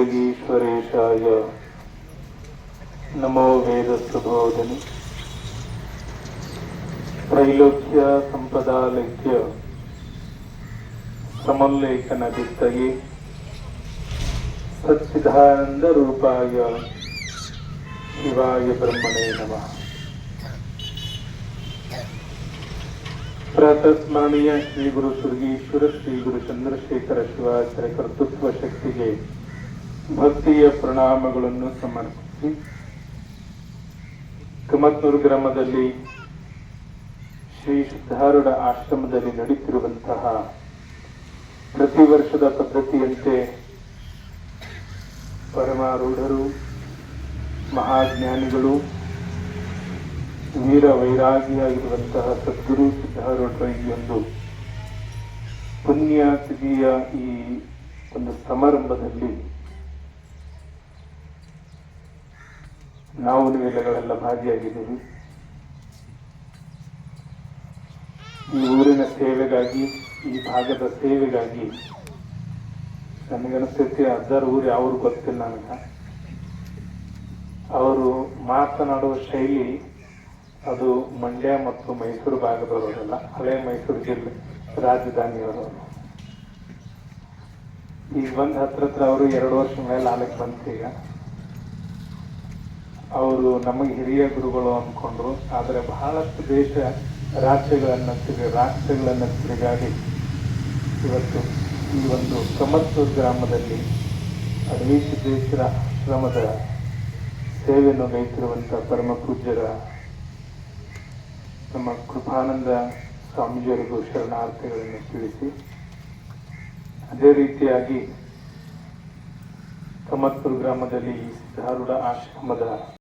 ಕಮತ್ಸೃಗೀಶ್ವರೇಶಾಯ ನಮೋ ವೇದ ಪ್ರಬೋಧನಿ ತ್ರೈಲೋಕ್ಯ ಸಂಪದಾಲಕ್ಯ ಸಮಲ್ಲೇಖನ ಬಿತ್ತಗೆ ಸಚ್ಚಿದಾನಂದ ರೂಪಾಯ ಶಿವಾಯ ಬ್ರಹ್ಮಣೇ ನಮಃ. ಪ್ರಾತಸ್ಮರಣೀಯ ಶ್ರೀ ಗುರು ಸುರ್ಗೀಶ್ವರ, ಶ್ರೀ ಗುರು ಚಂದ್ರಶೇಖರ ಶಿವಾಚಾರ್ಯ ಕರ್ತೃತ್ವ ಶಕ್ತಿಗೆ ಭಕ್ತಿಯ ಪ್ರಣಾಮಗಳನ್ನು ಸಮರ್ಪಿಸಿ. ಕಮತ್ನೂರು ಗ್ರಾಮದಲ್ಲಿ ಶ್ರೀ ಸಿದ್ಧಾರೂಢ ಆಶ್ರಮದಲ್ಲಿ ನಡೀತಿರುವಂತಹ ಪ್ರತಿ ವರ್ಷದ ಪದ್ಧತಿಯಂತೆ ಪರಮಾರೂಢರು, ಮಹಾಜ್ಞಾನಿಗಳು, ವೀರ ವೈರಾಗಿಯಾಗಿರುವಂತಹ ಸದ್ಗುರು ಸಿದ್ಧಾರೂಢರ ಈ ಒಂದು ಪುಣ್ಯ ತಿಥಿಯ ಈ ಒಂದು ಸಮಾರಂಭದಲ್ಲಿ ನಾವು ನಿಮಗೆಲ್ಲ ಭಾಗಿಯಾಗಿದ್ದೀವಿ. ಈ ಊರಿನ ಸೇವೆಗಾಗಿ, ಈ ಭಾಗದ ಸೇವೆಗಾಗಿ ನನಗನಿಸ್ತೈತಿ ಅದರ ಊರು ಯಾವ ಊರು ಗೊತ್ತಿಲ್ಲ ನನಗೆ ಅವರು ಮಾತನಾಡುವ ಶೈಲಿ ಅದು ಮಂಡ್ಯ ಮತ್ತು ಮೈಸೂರು ಭಾಗದವರಲ್ಲ, ಹಳೆ ಮೈಸೂರು ಜಿಲ್ಲೆ ರಾಜಧಾನಿಯವರು. ಈಗ ಬಂದ್ ಹತ್ರ ಹತ್ರ ಅವರು ಎರಡು ವರ್ಷ ಮೇಲೆ ಆಲಕ್ಕೆ ಬಂತು ಈಗ ಅವರು ನಮಗೆ ಹಿರಿಯ ಗುರುಗಳು ಅಂದ್ಕೊಂಡ್ರು. ಆದರೆ ಬಹಳಷ್ಟು ದೇಶ ರಾಜ್ಯಗಳನ್ನ ತಿರುಗಿ, ರಾಷ್ಟ್ರಗಳನ್ನ ತಿರುಗಾಡಿ ಇವತ್ತು ಈ ಒಂದು ಕಮತ್ತೂರು ಗ್ರಾಮದಲ್ಲಿ ಅಡವಿ ಸಿದ್ದೇಶ್ವರ ಆಶ್ರಮದ ಸೇವೆಯನ್ನು ಗೈತಿರುವಂಥ ಪರಮ ಪೂಜ್ಯರ, ನಮ್ಮ ಕೃಪಾನಂದ ಸ್ವಾಮೀಜಿಯವರಿಗೂ ಶರಣಾರ್ಥಿಗಳನ್ನು ತಿಳಿಸಿ, ಅದೇ ರೀತಿಯಾಗಿ ಕಮತ್ತೂರು ಗ್ರಾಮದಲ್ಲಿ ಸಿದ್ಧಾರೂಢ ಆಶ್ರಮದ